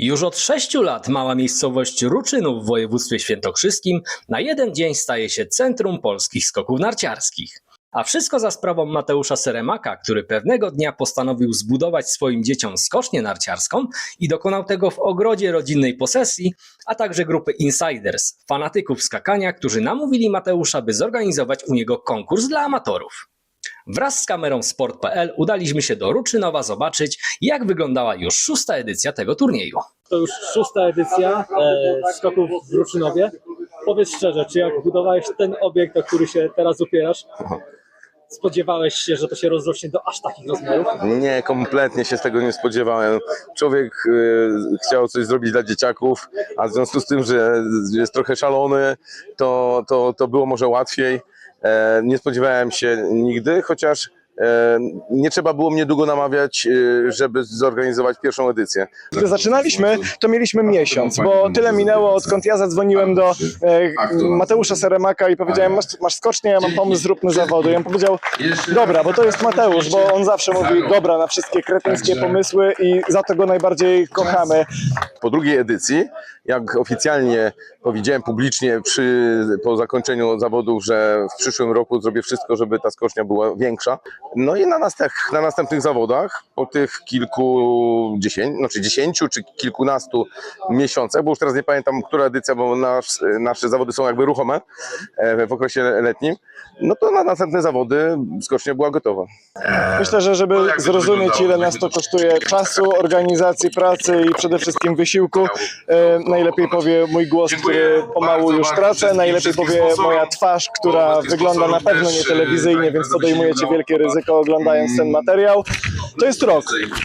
Już od sześciu lat mała miejscowość Ruczynów w województwie świętokrzyskim na jeden dzień staje się centrum polskich skoków narciarskich. A wszystko za sprawą Mateusza Seremaka, który pewnego dnia postanowił zbudować swoim dzieciom skocznię narciarską i dokonał tego w ogrodzie rodzinnej posesji, a także grupy insiders, fanatyków skakania, którzy namówili Mateusza, by zorganizować u niego konkurs dla amatorów. Wraz z kamerą Sport.pl udaliśmy się do Ruczynowa zobaczyć, jak wyglądała już szósta edycja tego turnieju. To już szósta edycja e, skoków w Ruczynowie. Powiedz szczerze, czy jak budowałeś ten obiekt, o który się teraz upierasz, spodziewałeś się, że to się rozrośnie do aż takich rozmiarów? Nie, kompletnie się z tego nie spodziewałem. Człowiek y, chciał coś zrobić dla dzieciaków, a w związku z tym, że jest trochę szalony, to, to, to było może łatwiej. E, nie spodziewałem się nigdy, chociaż e, nie trzeba było mnie długo namawiać, y, żeby zorganizować pierwszą edycję. Gdy zaczynaliśmy, to mieliśmy miesiąc, bo tyle minęło, odkąd ja zadzwoniłem do e, Mateusza Seremaka i powiedziałem, masz, masz skocznie, ja mam pomysł, zróbmy zawody. I on powiedział, dobra, bo to jest Mateusz, bo on zawsze mówi, dobra na wszystkie kretyńskie pomysły i za to go najbardziej kochamy. Po drugiej edycji, jak oficjalnie powiedziałem publicznie przy, po zakończeniu zawodów, że w przyszłym roku zrobię wszystko, żeby ta skocznia była większa. No i na, następ, na następnych zawodach, po tych kilku, dziesięć, znaczy dziesięciu czy kilkunastu miesiącach, bo już teraz nie pamiętam, która edycja, bo nasz, nasze zawody są jakby ruchome e, w okresie letnim, no to na następne zawody skocznia była gotowa. Myślę, że żeby zrozumieć, ile nas to kosztuje czasu, organizacji, pracy i przede wszystkim wysiłku, e, najlepiej powie mój głos, który pomału już tracę, najlepiej powie moja twarz, która wygląda na pewno nie telewizyjnie, więc podejmujecie wielkie ryzyko oglądając ten materiał. To jest rok,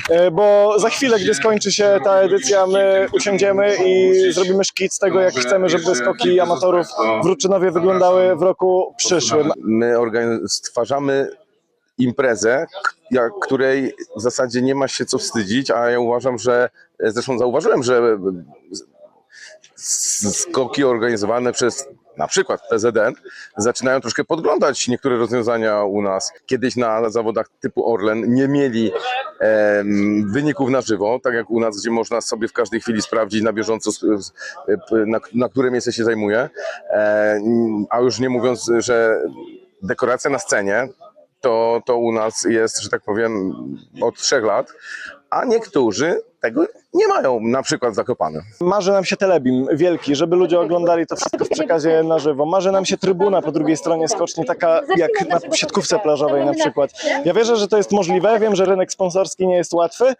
e, bo za chwilę, gdy skończy się ta edycja, my usiądziemy i zrobimy szkic tego, jak chcemy, żeby skoki amatorów w Ruczynowie wyglądały w roku przyszłym. My stwarzamy imprezę, której w zasadzie nie ma się co wstydzić, a ja uważam, że zresztą zauważyłem, że skoki organizowane przez na przykład PZN zaczynają troszkę podglądać niektóre rozwiązania u nas. Kiedyś na zawodach typu Orlen nie mieli wyników na żywo, tak jak u nas, gdzie można sobie w każdej chwili sprawdzić na bieżąco, na, na które miejsce się zajmuje. E, a już nie mówiąc, że dekoracja na scenie to, to u nas jest, że tak powiem, od trzech lat, a niektórzy tego nie mają, na przykład Zakopane. Marzy nam się telebim wielki, żeby ludzie oglądali to wszystko w przekazie na żywo. Marzy nam się trybuna po drugiej stronie skoczni, taka jak na siatkówce plażowej na przykład. Ja wierzę, że to jest możliwe, wiem, że rynek sponsorski nie jest łatwy,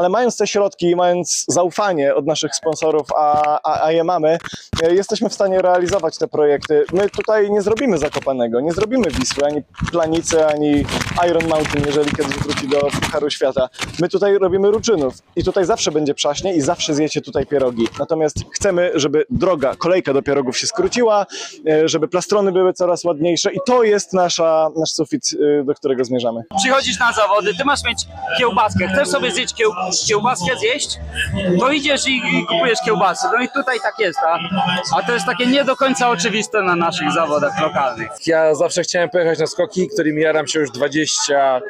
ale mając te środki, mając zaufanie od naszych sponsorów, a, a, a je mamy, e, jesteśmy w stanie realizować te projekty. My tutaj nie zrobimy Zakopanego, nie zrobimy Wisły, ani Planicy, ani Iron Mountain, jeżeli kiedyś wróci do Pucharu Świata. My tutaj robimy Ruczynów i tutaj zawsze będzie przaśnie i zawsze zjecie tutaj pierogi. Natomiast chcemy, żeby droga, kolejka do pierogów się skróciła, e, żeby plastrony były coraz ładniejsze i to jest nasza, nasz sufit, e, do którego zmierzamy. przychodzisz na zawody, ty masz mieć kiełbaskę, chcesz sobie zjeść kieł, kiełbaskę zjeść, to idziesz i, kupujesz kiełbasy. No i tutaj tak jest, a, a to jest takie nie do końca oczywiste na naszych zawodach lokalnych. Ja zawsze chciałem pojechać na skoki, którymi jaram się już 24-25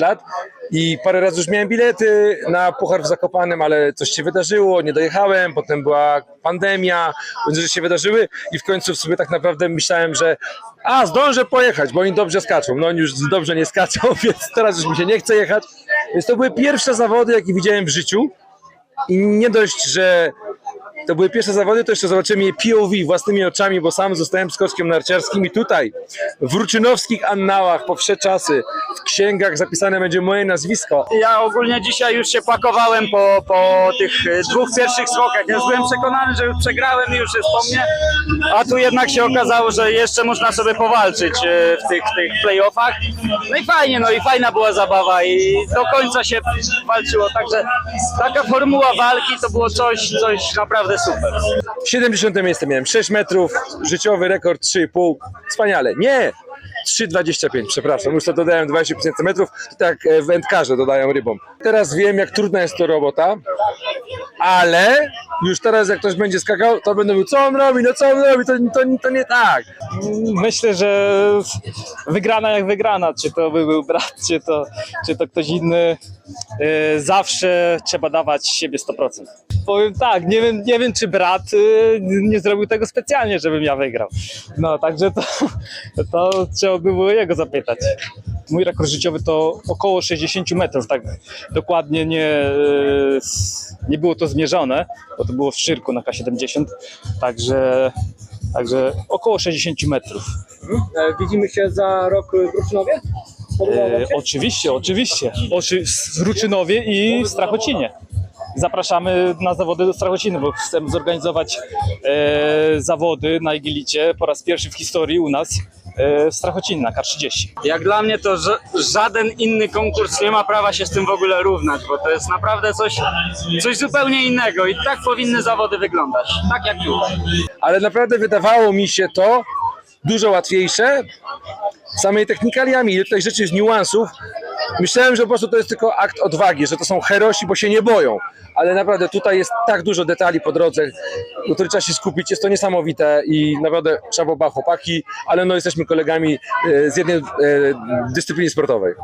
lat i parę razy już miałem bilety na Puchar w Zakopanem, ale coś się wydarzyło, nie dojechałem, potem była pandemia, rzeczy się wydarzyły i w końcu w sobie tak naprawdę myślałem, że a, zdążę pojechać, bo oni dobrze skaczą. No oni już dobrze nie skaczą, więc teraz już mi się nie chce jechać. Więc to były pierwsze zawody, jakie widziałem w życiu. I nie dość, że to były pierwsze zawody, to jeszcze zobaczymy je POV własnymi oczami, bo sam zostałem skoczkiem narciarskim i tutaj w ruczynowskich annałach po wsze czasy w księgach zapisane będzie moje nazwisko. Ja ogólnie dzisiaj już się pakowałem po, po tych e, dwóch pierwszych skokach. Ja byłem przekonany, że już przegrałem i już jest po mnie, a tu jednak się okazało, że jeszcze można sobie powalczyć e, w tych, tych playoffach. No i fajnie, no i fajna była zabawa i do końca się walczyło, także taka formuła walki to było coś, coś naprawdę super. 70 miejsce miałem, 6 metrów, życiowy rekord 3,5. Wspaniale. Nie! 3,25, przepraszam, już to dodałem 20 centymetrów, tak e, wędkarze dodają rybom. Teraz wiem, jak trudna jest to robota, ale Już teraz jak ktoś będzie skakał, to będę mówił, co on robi, no co on robi, to, to, to nie tak. Myślę, że wygrana jak wygrana, czy to by był brat, czy to, czy to ktoś inny, e, zawsze trzeba dawać siebie 100%. Powiem tak, nie wiem, nie wiem czy brat e, nie zrobił tego specjalnie, żebym ja wygrał. No, także to, to trzeba by było jego zapytać. Mój rekord życiowy to około 60 metrów, tak dokładnie nie, e, nie było to zmierzone, bo to było w Szczyrku na K70, także, także około 60 metrów. E, widzimy się za rok w Ruczynowie? E, oczywiście, oczywiście. Oczy, w Ruczynowie i w Strachocinie. Zapraszamy na zawody do Strachociny, bo chcemy zorganizować e, zawody na Igilicie po raz pierwszy w historii u nas e, w Strachocinie na K30. Jak dla mnie to ża- żaden inny konkurs nie ma prawa się z tym w ogóle równać, bo to jest naprawdę coś, coś zupełnie innego i tak powinny zawody wyglądać. Tak jak tutaj. ale naprawdę wydawało mi się to dużo łatwiejsze samej technikaliami, ile tutaj rzeczy z niuansów. Myślałem, że po prostu to jest tylko akt odwagi, że to są herosi, bo się nie boją, ale naprawdę tutaj jest tak dużo detali po drodze, na które trzeba się skupić, jest to niesamowite i naprawdę szaboba chłopaki, ale no jesteśmy kolegami e, z jednej e, dyscypliny sportowej.